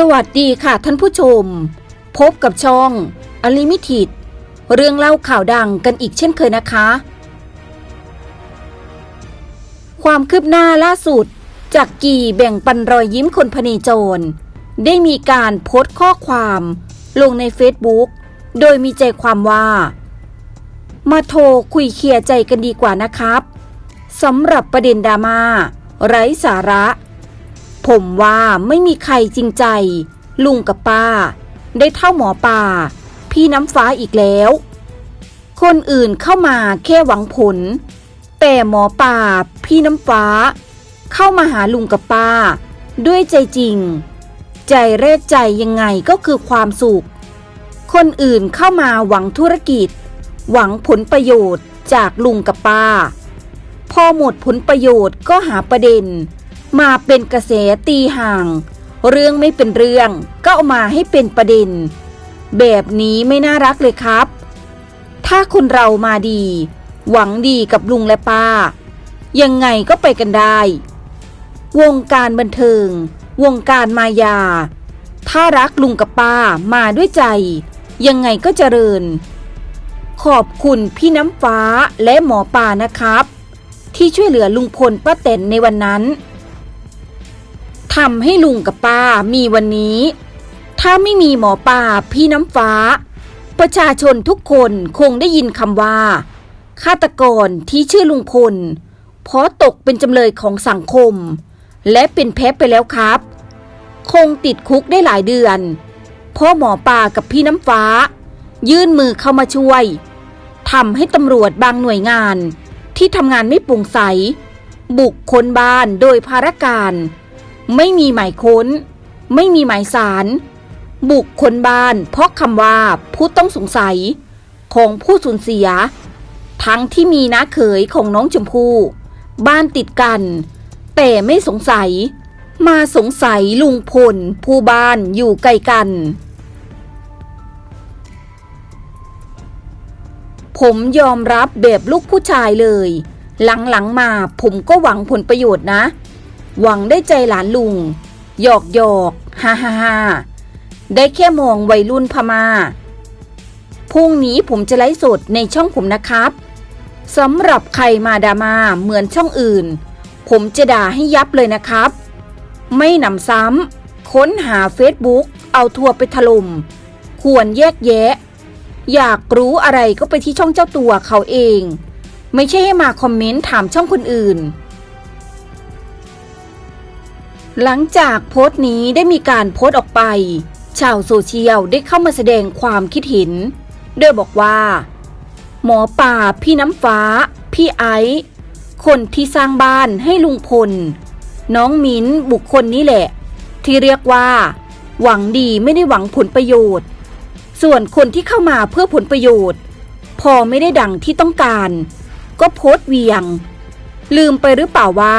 สวัสดีค่ะท่านผู้ชม พบกับช่องอลิมิทิดเรื่องเล่าข่าวดังกันอีกเช่นเคยนะคะ ความคืบหน้าล่าสุด จากกีแบ่งปันรอยยิ้มคนพเนจร ได้มีการโพสต์ข้อความลงในเฟซบุ๊กโดยมีใจความว่า มาโทรคุยเคลียร์ใจกันดีกว่านะครับสำหรับประเด็นดราม่าไร้สาระ ผมว่าไม่มีใครจริงใจ ลุงกับป้า ได้เท่าหมอป่า พี่น้ำฟ้าอีกแล้ว คนอื่นเข้ามาแค่หวังผล แต่หมอป่า พี่น้ำฟ้า เข้ามาหาลุงกับป้า ด้วยใจจริง ใจแรกใจยังไงก็คือความสุข คนอื่นเข้ามาหวังธุรกิจ หวังผลประโยชน์จากลุงกับป้า พอหมดผลประโยชน์ก็หาประเด็น มาเป็นกระแสตีห่าง เรื่องไม่เป็นเรื่องก็เอามาให้เป็นประเด็น แบบนี้ไม่น่ารักเลยครับ ถ้าคนเรามาดี หวังดีกับลุงและป้า ยังไงก็ไปกันได้ วงการบันเทิง วงการมายา ถ้ารักลุงกับป้ามาด้วยใจ ยังไงก็เจริญ ขอบคุณพี่น้ำฟ้าและหมอปลานะครับที่ช่วยเหลือลุงพลป้าแตนในวันนั้น ทำให้ลุงกับป้ามีวันนี้ ถ้าไม่มีหมอป่าพี่น้ำฟ้า ประชาชนทุกคนคงได้ยินคำว่าฆาตกรที่ชื่อลุงพลเพราะตกเป็นจำเลยของสังคม และเป็นแพ้ไปแล้วครับ คงติดคุกได้หลายเดือน เพราะหมอป่ากับพี่น้ำฟ้า ยื่นมือเข้ามาช่วยทำให้ตำรวจบางหน่วยงานที่ทำงานไม่โปร่งใส บุกค้นบ้านโดยภารการ ไม่มีหมายค้น ไม่มีหมายสาร บุกคนบ้าน เพราะคำว่าผู้ต้องสงสัย ของผู้สูญเสีย ทั้งที่มีน้าเขยของน้องชมพู่บ้านติดกัน แต่ไม่สงสัย มาสงสัยลุงพล ผู้บ้านอยู่ไกลกัน ผมยอมรับแบบลูกผู้ชายเลย หลังๆมาผมก็หวังผลประโยชน์นะ หวังได้ใจหลานลุง หยอกหยอกฮ่าฮ่าฮ่าได้แค่มองวัยรุ่นพมา่าพรุ่งนี้ผมจะไลฟ์สดในช่องผมนะครับสำหรับใครมาดามาเหมือนช่องอื่น ผมจะด่าให้ยับเลยนะครับ ไม่หนำซ้ำค้นหาเฟซบุ๊กเอาทัวร์ไปถล่มควรแยกแยะ อยากรู้อะไรก็ไปที่ช่องเจ้าตัวเขาเอง ไม่ใช่ให้มาคอมเมนต์ถามช่องคนอื่น หลังจากโพสต์นี้ได้มีการโพสต์ออกไป ชาวโซเชียลได้เข้ามาแสดงความคิดเห็น โดยบอกว่า หมอป่าพี่น้ำฟ้า พี่ไอซ์คนที่สร้างบ้านให้ลุงพล น้องมิ้นบุคคลนี้แหละ ที่เรียกว่า หวังดีไม่ได้หวังผลประโยชน์ ส่วนคนที่เข้ามาเพื่อผลประโยชน์ พอไม่ได้ดังที่ต้องการ ก็โพสต์เวียง ลืมไปหรือเปล่าว่า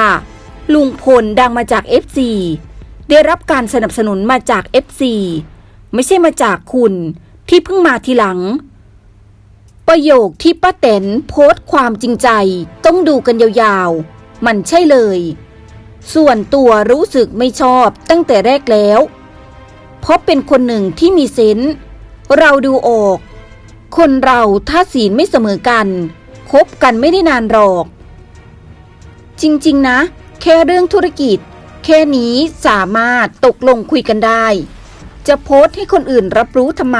ลุงพลดังมาจาก FC ได้รับการสนับสนุนมาจาก FC ไม่ใช่มาจากคุณที่เพิ่งมาทีหลัง ประโยคที่ป้าแตนโพสต์ความจริงใจต้องดูกันยาวๆ มันใช่เลย ส่วนตัวรู้สึกไม่ชอบตั้งแต่แรกแล้ว เพราะเป็นคนหนึ่งที่มีเซนส์เราดูออก คนเราถ้าศีลไม่เสมอกันคบกันไม่ได้นานหรอก จริง ๆ นะ แค่เรื่องธุรกิจ แค่นี้สามารถตกลงคุยกันได้ จะโพสต์ให้คนอื่นรับรู้ทำไม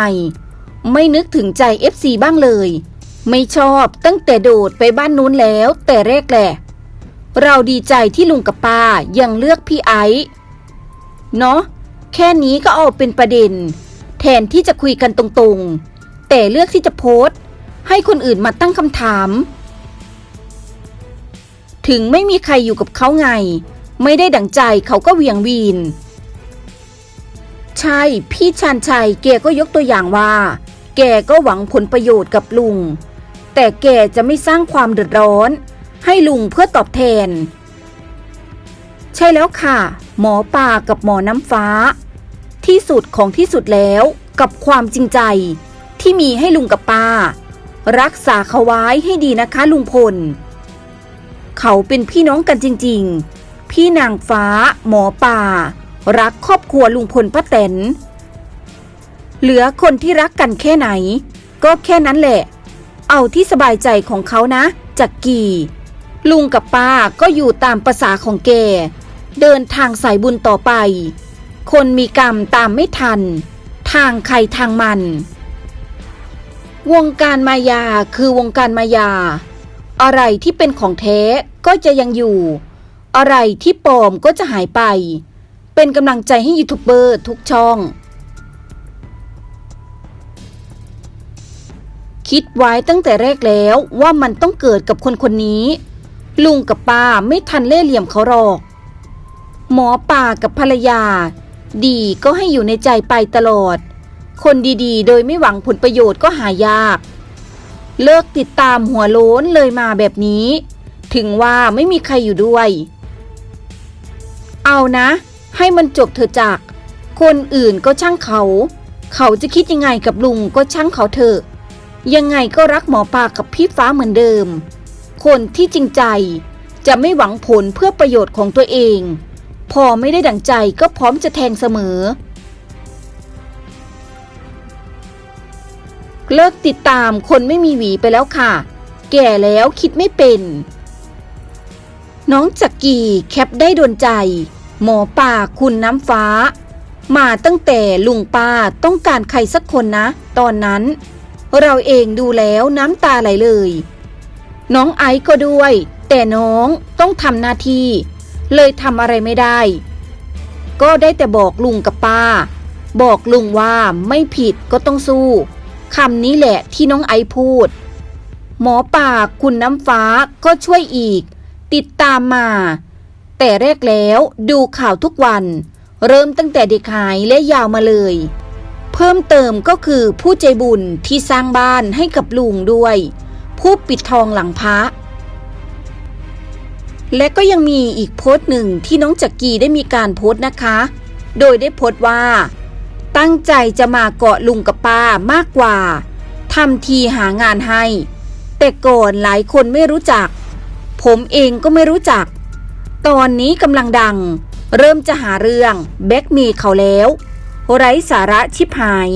ไม่นึกถึงใจ FC บ้างเลย ไม่ชอบตั้งแต่โดดไปบ้านนู้นแล้วแต่แรกแหละ เราดีใจที่ลุงกับป้ายังเลือกพี่ไอซ์เนาะแค่นี้ก็เอาเป็นประเด็น แทนที่จะคุยกันตรงๆ แต่เลือกที่จะโพสต์ ให้คนอื่นมาตั้งคำถาม ถึงไม่มีใครอยู่กับเขาไง ไม่ได้ดั่งใจเขาก็เวียงวีน ใช่ พี่ชานชัยแกก็ยกตัวอย่างว่า แกก็หวังผลประโยชน์กับลุง แต่แกจะไม่สร้างความเดือดร้อน ให้ลุงเพื่อตอบแทน ใช่แล้วค่ะ หมอป่ากับหมอน้ำฟ้า ที่สุดของที่สุดแล้วกับความจริงใจ ที่มีให้ลุงกับป้า รักษาเขาไว้ให้ดีนะคะลุงพล เขาเป็นพี่น้องกันจริง ๆ พี่นางฟ้า หมอป่า รักครอบครัวลุงพลป้าแตน เหลือคนที่รักกันแค่ไหน ก็แค่นั้นแหละ เอาที่สบายใจของเขานะจักกี่ ลุงกับป้าก็อยู่ตามประษาของแก เดินทางสายบุญต่อไป คนมีกรรมตามไม่ทัน ทางใครทางมัน วงการมายาคือวงการมายา อะไรที่เป็นของแท้ก็จะยังอยู่ อะไรที่ปลอมก็จะหายไป เป็นกำลังใจให้ยูทูบเบอร์ทุกช่อง คิดไว้ตั้งแต่แรกแล้วว่ามันต้องเกิดกับคนคนนี้ ลุงกับป้าไม่ทันเล่ห์เหลี่ยมเขาหรอก หมอป่ากับภรรยา ดีก็ให้อยู่ในใจไปตลอด คนดีๆ โดยไม่หวังผลประโยชน์ก็หายาก เลิกติดตามหัวโล้นเลยมาแบบนี้ ถึงว่าไม่มีใครอยู่ด้วย เอานะ ให้มันจบเถอจาก คนอื่นก็ช่างเขา เขาจะคิดยังไงกับลุงก็ช่างเขาเถอะ ยังไงก็รักหมอปลากับพี่ฟ้าเหมือนเดิม คนที่จริงใจจะไม่หวังผลเพื่อประโยชน์ของตัวเอง พอไม่ได้ดั่งใจก็พร้อมจะแทงเสมอ เลิกติดตามคนไม่มีหวีไปแล้วค่ะ แก่แล้วคิดไม่เป็น น้องจักกีแคปได้โดนใจ หมอป่าคุณน้ำฟ้า มาตั้งแต่ลุงป้าต้องการใครสักคนนะ ตอนนั้น เราเองดูแล้วน้ำตาไหลเลย น้องไอซ์ก็ด้วย แต่น้องต้องทำหน้าที่ เลยทำอะไรไม่ได้ ก็ได้แต่บอกลุงกับป้า บอกลุงว่าไม่ผิดก็ต้องสู้ คำนี้แหละที่น้องไอพูด หมอป่าคุณน้ำฟ้าก็ช่วยอีก ติดตามมา แต่แรกแล้วดูข่าวทุกวัน เริ่มตั้งแต่เด็กหายและยาวมาเลย เพิ่มเติมก็คือผู้ใจบุญที่สร้างบ้านให้กับลุงด้วย ผู้ปิดทองหลังพระและก็ยังมีอีกโพสต์หนึ่งที่น้องจักกีได้มีการโพสต์นะคะ โดยได้โพสต์ว่า ตั้งใจจะมาเกาะลุงกับป้ามากกว่าทำทีหางานให้ แต่ก่อนหลายคนไม่รู้จัก ผมเองก็ไม่รู้จัก ตอนนี้กำลังดัง เริ่มจะหาเรื่องแบ็กมย์เขาแล้วไร้สาระชิบหาย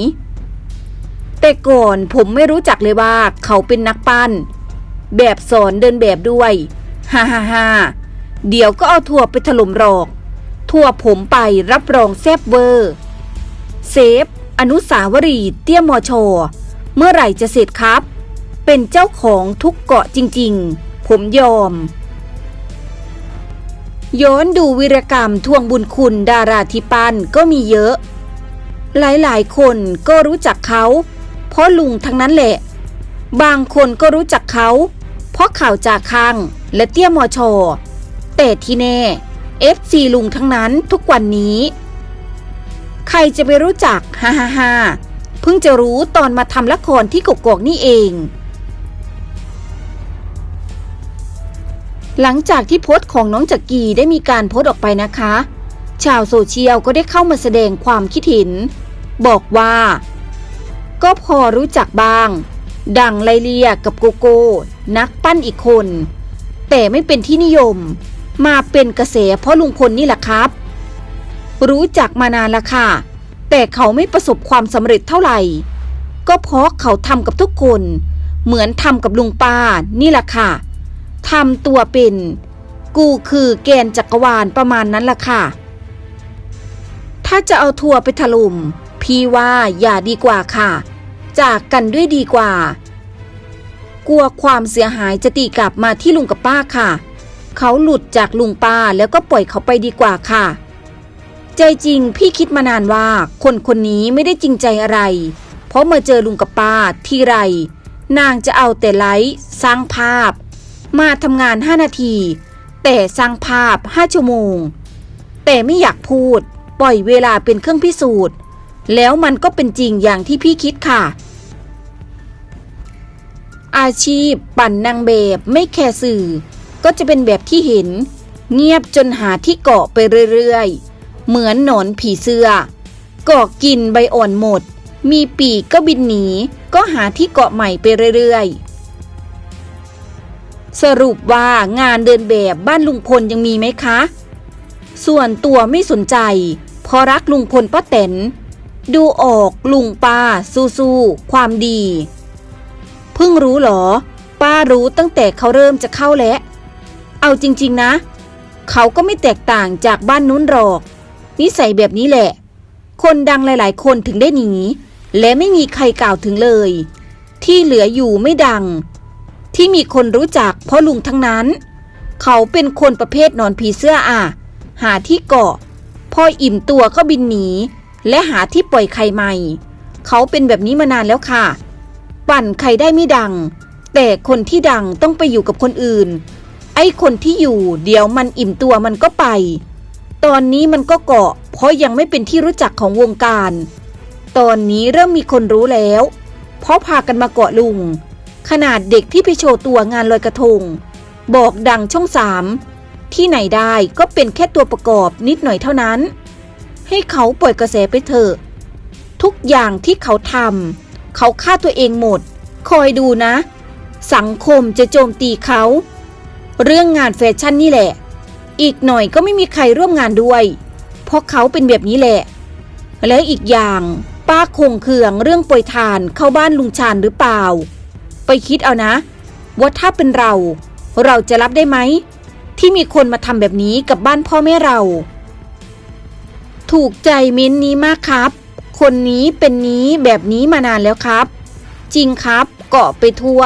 แต่ก่อนผมไม่รู้จักเลยว่าเขาเป็นนักปั้น แบบสอนเดินแบบด้วยฮ่าฮ่าฮ่าเดี๋ยวก็เอาทั่วไปถล่มหรอก ทั่วผมไปรับรองแซบเวอร์ เซฟ อนุสาวรีย์เตี้ยมอชอเมื่อไหร่จะเสร็จครับ เป็นเจ้าของทุกเกาะจริงๆ ผมยอม ย้อนดูวีรกรรมทวงบุญคุณดาราที่ปันก็มีเยอะ หลายๆ คนก็รู้จักเขา เพราะลุงทั้งนั้นแหละ บางคนก็รู้จักเขา เพราะข่าวจากข้างและเตี้ยมอชอแต่ที่แน่ FC ลุงทั้งนั้นทุกวันนี้ ใครจะไปรู้จักฮ่าฮ่าฮ่าเพิ่งจะรู้ตอนมาทำละครที่กกอกนี่เอง หลังจากที่โพสต์ของน้องจักกีได้มีการโพสต์ออกไปนะคะ ชาวโซเชียลก็ได้เข้ามาแสดงความคิดเห็น บอกว่า ก็พอรู้จักบ้าง ดังไลเลียกับโกโก้ นักปั้นอีกคน แต่ไม่เป็นที่นิยม มาเป็นกระแสเพราะลุงพลนี่แหละครับ รู้จักมานานละค่ะ แต่เขาไม่ประสบความสำเร็จเท่าไหร่ ก็เพราะเขาทำกับทุกคน เหมือนทำกับลุงป้านี่แหละค่ะทำตัวเป็น กูคือแกนจักรวาลประมาณนั้นละค่ะ ถ้าจะเอาทัวร์ไปถล่มพี่ว่าอย่าดีกว่าค่ะ จากกันด้วยดีกว่า กลัวความเสียหายจะตีกลับมาที่ลุงกับป้าค่ะ เขาหลุดจากลุงป้าแล้วก็ปล่อยเขาไปดีกว่าค่ะ ใจจริงพี่คิดมานานว่าคนคนนี้ไม่ได้จริงใจอะไร เพราะเมาเจอลุงกับป้าทีไร นางจะเอาแต่ไลฟ์สร้างภาพ มาทำงาน 5 นาที แต่สร้างภาพ 5 ชั่วโมง แต่ไม่อยากพูด ปล่อยเวลาเป็นเครื่องพิสูจน์ แล้วมันก็เป็นจริงอย่างที่พี่คิดค่ะ อาชีพปั่นนางแบบไม่แคร์สื่อ ก็จะเป็นแบบที่เห็น เงียบจนหาที่เกาะไปเรื่อยๆ เหมือนหนอนผีเสื้อเกาะกินใบอ่อนหมด มีปีกก็บินหนี ก็หาที่เกาะใหม่ไปเรื่อยๆ สรุปว่างานเดินแบบบ้านลุงพลยังมีไหมคะ ส่วนตัวไม่สนใจเพอรักลุงพลป้าแตนดูออกลุงป้าสู้ๆความดี เพิ่งรู้เหรอ ป้ารู้ตั้งแต่เขาเริ่มจะเข้าแล้ว เอาจริง ๆนะ เขาก็ไม่แตกต่างจากบ้านนู้นหรอก นิสัยแบบนี้แหละ คนดังหลาย ๆ คนถึงได้หนี และไม่มีใครกล่าวถึงเลย ที่เหลืออยู่ไม่ดัง ที่มีคนรู้จักเพราะลุงทั้งนั้น เขาเป็นคนประเภทนอนผีเสื้ออะ หาที่เกาะ พออิ่มตัวก็บินหนี และหาที่ปล่อยไข่ใหม่ เขาเป็นแบบนี้มานานแล้วค่ะ ปั่นใครได้ไม่ดัง แต่คนที่ดังต้องไปอยู่กับคนอื่น ไอ้คนที่อยู่เดี๋ยวมันอิ่มตัวมันก็ไป ตอนนี้มันก็เกาะ เพราะยังไม่เป็นที่รู้จักของวงการ ตอนนี้เริ่มมีคนรู้แล้ว เพราะพากันมาเกาะลุง ขนาดเด็กที่ไปโชว์ตัวงานลอยกระทง บอกดังช่องสามที่ไหนได้ก็เป็นแค่ตัวประกอบนิดหน่อยเท่านั้น ให้เขาปล่อยกระแสไปเถอะ ทุกอย่างที่เขาทำเขาฆ่าตัวเองหมด คอยดูนะ สังคมจะโจมตีเขา เรื่องงานแฟชั่นนี่แหละ อีกหน่อยก็ไม่มีใครร่วมงานด้วย เพราะเขาเป็นแบบนี้แหละ และอีกอย่าง ป้าคงเคืองเรื่องปล่อยทานเข้าบ้านลุงชานหรือเปล่า ไปคิดเอานะ ว่าถ้าเป็นเรา เราจะรับได้ไหม ที่มีคนมาทำแบบนี้กับบ้านพ่อแม่เรา ถูกใจมิ้นนี้มากครับ คนนี้เป็นนี้แบบนี้มานานแล้วครับ จริงครับเกาะไปทั่ว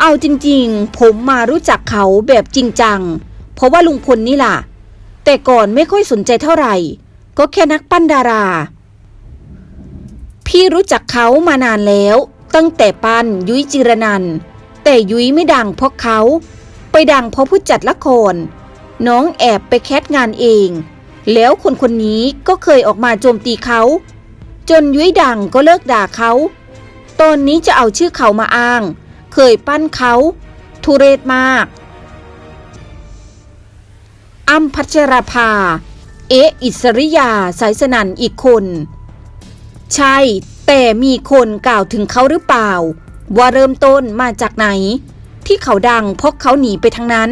เอาจริง ๆ ผมมารู้จักเขาแบบจริงจัง เพราะว่าลุงพลนี่ล่ะ แต่ก่อนไม่ค่อยสนใจเท่าไหร่ ก็แค่นักปั้นดารา พี่รู้จักเขามานานแล้ว ตั้งแต่ปั้นยุ้ยจิรนัน แต่ยุ้ยไม่ดังเพราะเขา ไปดังเพราะผู้จัดละคร น้องแอบไปแคสงานเอง แล้วคนคนนี้ก็เคยออกมาโจมตีเขา จนยุ้ยดังก็เลิกด่าเขา ตอนนี้จะเอาชื่อเขามาอ้าง เคยปั้นเขา ทุเรศมาก อ้ำพัชราภา เอะอิสริยาสายสนันอีกคน ใช่ แต่มีคนกล่าวถึงเขาหรือเปล่า ว่าเริ่มต้นมาจากไหน ที่เขาดังเพราะเขาหนีไปทางนั้น